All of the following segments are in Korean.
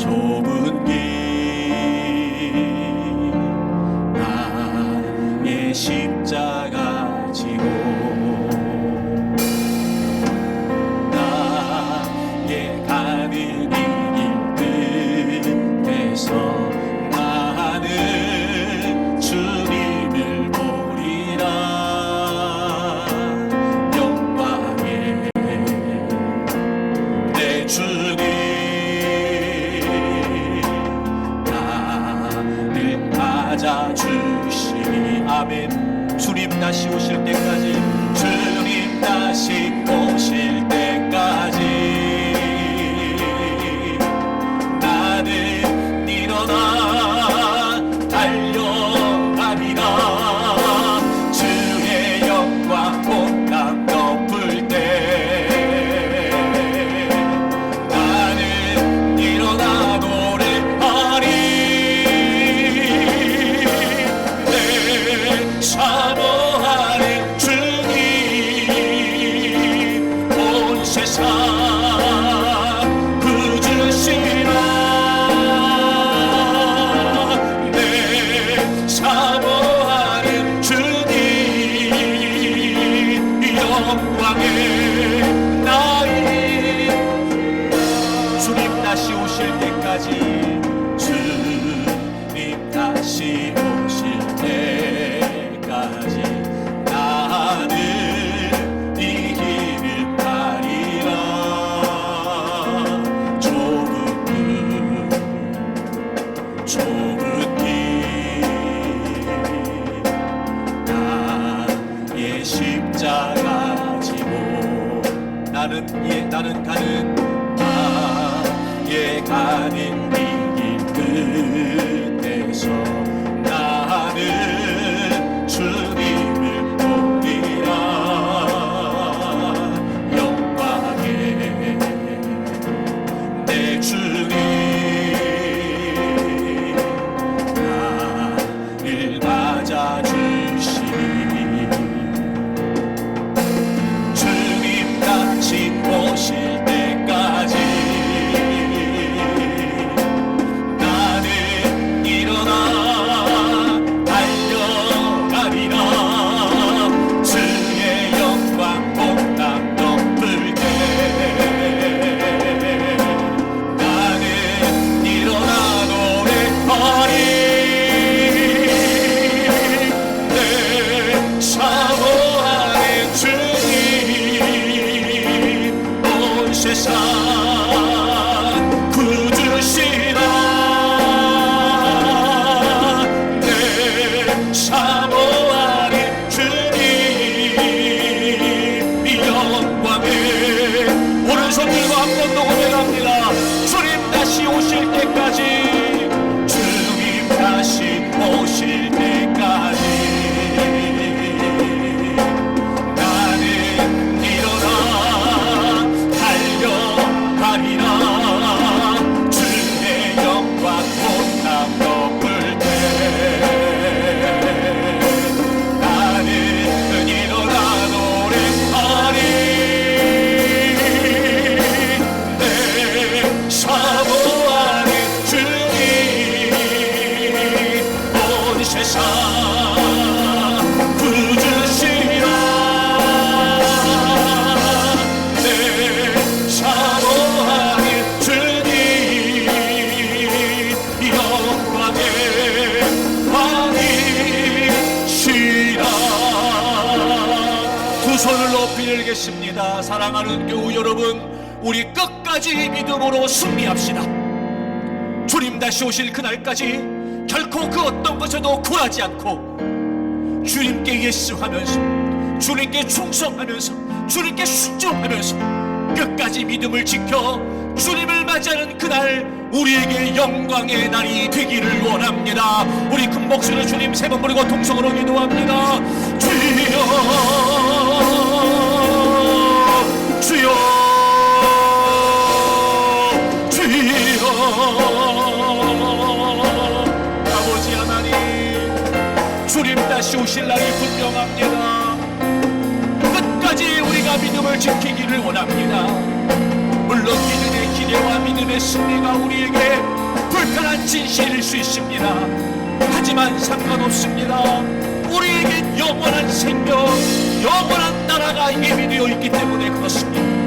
좁은 길 찾아주시니 아멘. 주님 다시 오실 때까지 주님 다시 오실 때 나는 예 나는 가는 나의 가는 이 길 끝에서 나는 오른손 들 사랑하는 교우 여러분 우리 끝까지 믿음으로 승리합시다. 주님 다시 오실 그날까지 결코 그 어떤 것에도 굴하지 않고 주님께 예수하면서 주님께 충성하면서 주님께 순종하면서 끝까지 믿음을 지켜 주님을 맞이하는 그날 우리에게 영광의 날이 되기를 원합니다. 우리 큰 목소리로 주님 세 번 부르고 통성으로 기도합니다. 주여 주여 주여 아버지 하나님 주님 다시 오실 날이 분명합니다 끝까지 우리가 믿음을 지키기를 원합니다 물론 믿음의 기대와 믿음의 승리가 우리에게 불편한 진실일 수 있습니다. 하지만 상관없습니다. 우리에게 영원한 생명, 영원한 나라가 예비되어 있기 때문에 그렇습니다.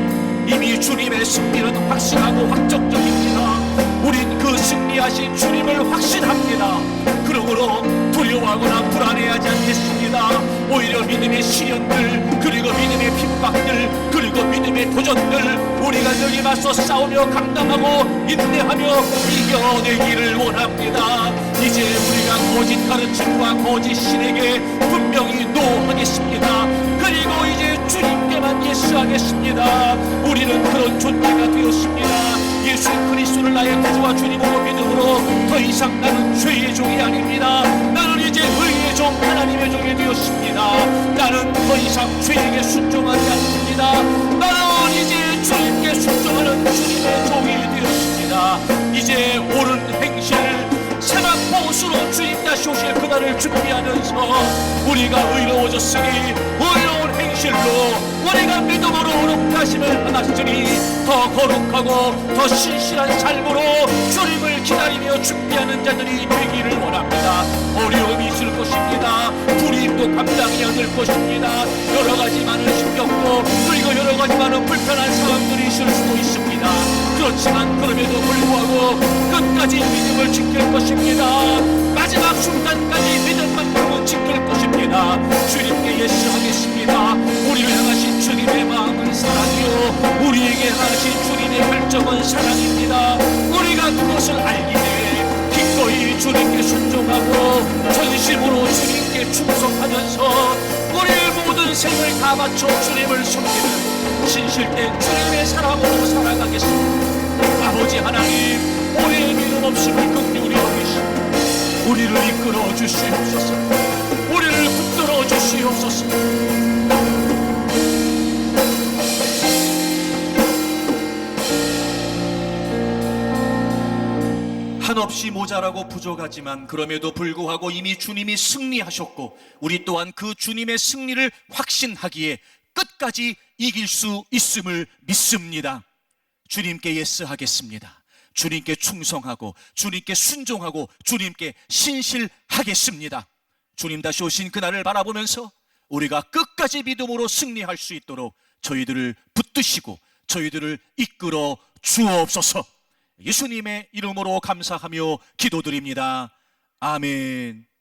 이미 주님의 승리는 확실하고 확정적입니다. 우린 그 승리하신 주님을 확신합니다. 그러므로 두려워하거나 불안해하지 않겠습니다. 오히려 믿음의 시련들, 그리고 믿음의 핍박들, 그리고 믿음의 도전들, 우리가 여기 맞서 싸우며 감당하고 인내하며 이겨내기를 원합니다. 이제 우리가 거짓 가르침과 거짓 신에게 분명히 노하겠습니다. 그리고 이제 주님 께만 예수하겠습니다. 우리는 그런 존재가 되었습니다. 예수 그리스도를 나의 구주와 주님으로 믿음으로 더 이상 나는 죄의 종이 아닙니다. 나는 이제 의의 종 하나님의 종이 되었습니다. 나는 더 이상 죄에게 순종하지 않습니다. 나는 이제 주님께 순종하는 주님의 종이 되었습니다. 이제 시 오실 그날을 준비하면서 우리가 의로워졌으니 의로운 행실로 우리가 믿음으로 거룩하심을 받았으니 더 거룩하고 더 신실한 삶으로 주님을 기다리며 준비하는 자들이 되기를 원합니다. 어려움이 있을 것입니다. 불이익도 감당해야 될 것입니다. 여러 가지 많은 힘겹고 그리고 여러 가지 많은 불편한 상황들이 있을 수도 있습니다. 그렇지만 그럼에도 불구하고 끝까지 믿음을 지킬 것입니다. 마지막 순간까지 믿음만큼은 지킬 것입니다. 주님께 예수하겠습니다. 우리를 향하신 주님의 마음은 사랑이요. 우리에게 하신 주님의 결정은 사랑입니다. 우리가 그것을 알기에 기꺼이 주님께 순종하고 전심으로 주님께 충성하면서 우리의 모든 생을 다 바쳐 주님을 섬기는 진실된 주님의 사랑으로 살아가겠습니다. 아버지 하나님, 우리의 믿음 없음을 긍휼히 여기시고 우리를 이끌어 주시옵소서. 우리를 붙들어 주시옵소서. 한없이 모자라고 부족하지만 그럼에도 불구하고 이미 주님이 승리하셨고 우리 또한 그 주님의 승리를 확신하기에 끝까지 이길 수 있음을 믿습니다. 주님께 예스하겠습니다. 주님께 충성하고 주님께 순종하고 주님께 신실하겠습니다. 주님 다시 오신 그날을 바라보면서 우리가 끝까지 믿음으로 승리할 수 있도록 저희들을 붙드시고 저희들을 이끌어 주옵소서. 예수님의 이름으로 감사하며 기도드립니다. 아멘.